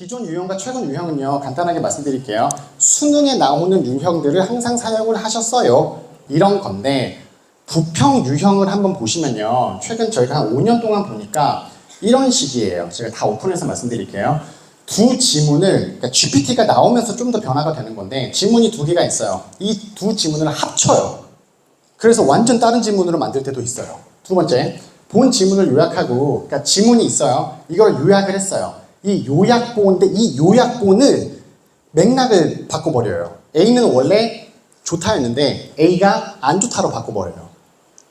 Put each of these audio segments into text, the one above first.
기존 유형과 최근 유형은요 간단하게 말씀드릴게요 수능에 나오는 유형들을 항상 사용을 하셨어요 이런 건데 부평 유형을 한번 보시면요 최근 저희가 한 5년 동안 보니까 이런 식이에요 제가 다 오픈해서 말씀드릴게요 두 지문을 그러니까 GPT가 나오면서 좀 더 변화가 되는 건데 지문이 두 개가 있어요 이 두 지문을 합쳐요 그래서 완전 다른 지문으로 만들 때도 있어요. 두 번째, 본 지문을 요약하고, 그러니까 지문이 있어요. 이걸 요약을 했어요. 이 요약본인데 이 요약본을 맥락을 바꿔버려요. A는 원래 좋다였는데 A가 안 좋다로 바꿔버려요.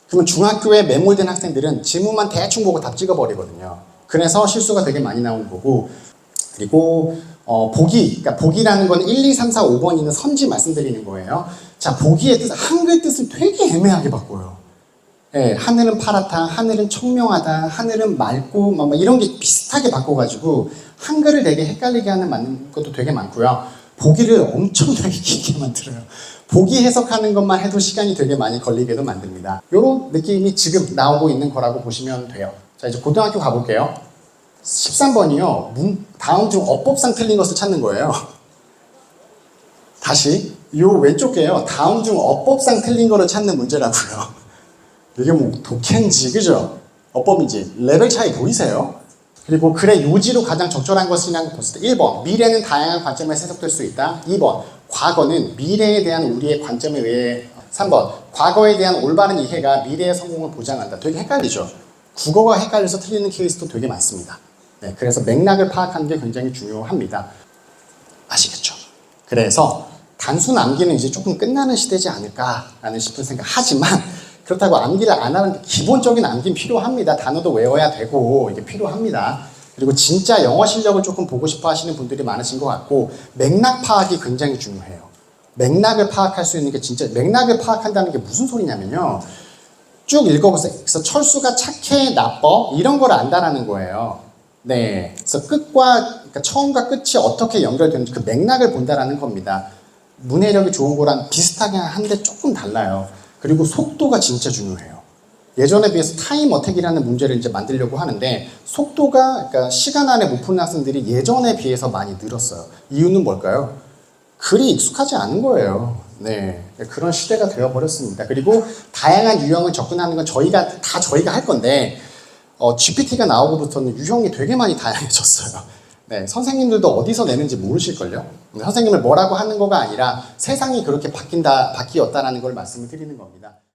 그러면 중학교에 매몰된 학생들은 지문만 대충 보고 답 찍어버리거든요. 그래서 실수가 되게 많이 나오는 거고, 그리고 어, 보기, 그러니까 보기라는 건 1, 2, 3, 4, 5번 있는 선지 말씀드리는 거예요. 자, 보기의 뜻, 한글 뜻을 되게 애매하게 바꿔요. 예, 하늘은 파랗다, 하늘은 청명하다, 하늘은 맑고, 막, 막 이런 게 비슷하게 바꿔가지고 한글을 되게 헷갈리게 하는 것도 되게 많고요. 보기를 엄청나게 길게 만들어요. 보기 해석하는 것만 해도 시간이 되게 많이 걸리게도 만듭니다. 이런 느낌이 지금 나오고 있는 거라고 보시면 돼요. 자, 이제 고등학교 가볼게요. 13번이요. 문, 다음 중 어법상 틀린 것을 찾는 거예요. 다시 요 왼쪽 게요. 다음 중 어법상 틀린 거를 찾는 문제라고요. 이게 뭐 독해인지 그죠? 어법인지 레벨 차이 보이세요? 그리고 글의 요지로 가장 적절한 것이냐고 봤을 때 1번 미래는 다양한 관점에서 해석될 수 있다 2번 과거는 미래에 대한 우리의 관점에 의해 3번 과거에 대한 올바른 이해가 미래의 성공을 보장한다 되게 헷갈리죠? 국어가 헷갈려서 틀리는 케이스도 되게 많습니다 네, 그래서 맥락을 파악하는 게 굉장히 중요합니다 아시겠죠? 그래서 단순 암기는 이제 조금 끝나는 시대지 않을까라는 싶은 생각 하지만 그렇다고 암기를 안 하는데 기본적인 암기는 필요합니다. 단어도 외워야 되고 이게 필요합니다. 그리고 진짜 영어 실력을 조금 보고 싶어 하시는 분들이 많으신 것 같고 맥락 파악이 굉장히 중요해요. 맥락을 파악할 수 있는 게 진짜 맥락을 파악한다는 게 무슨 소리냐면요. 쭉 읽어보세요. 그래서 철수가 착해, 나빠 이런 걸 안다라는 거예요. 네, 그래서 끝과 그러니까 처음과 끝이 어떻게 연결되는지 그 맥락을 본다라는 겁니다. 문해력이 좋은 거랑 비슷하게 한데 조금 달라요. 그리고 속도가 진짜 중요해요. 예전에 비해서 타임 어택이라는 문제를 이제 만들려고 하는데 속도가 그러니까 시간 안에 못 푸는 학생들이 예전에 비해서 많이 늘었어요. 이유는 뭘까요? 글이 익숙하지 않은 거예요. 네. 그런 시대가 되어버렸습니다. 그리고 다양한 유형을 접근하는 건 저희가, 다 저희가 할 건데, 어, GPT가 나오고부터는 유형이 되게 많이 다양해졌어요. 네. 선생님들도 어디서 내는지 모르실걸요? 네, 선생님을 뭐라고 하는 거가 아니라 세상이 그렇게 바뀐다, 바뀌었다라는 걸 말씀을 드리는 겁니다.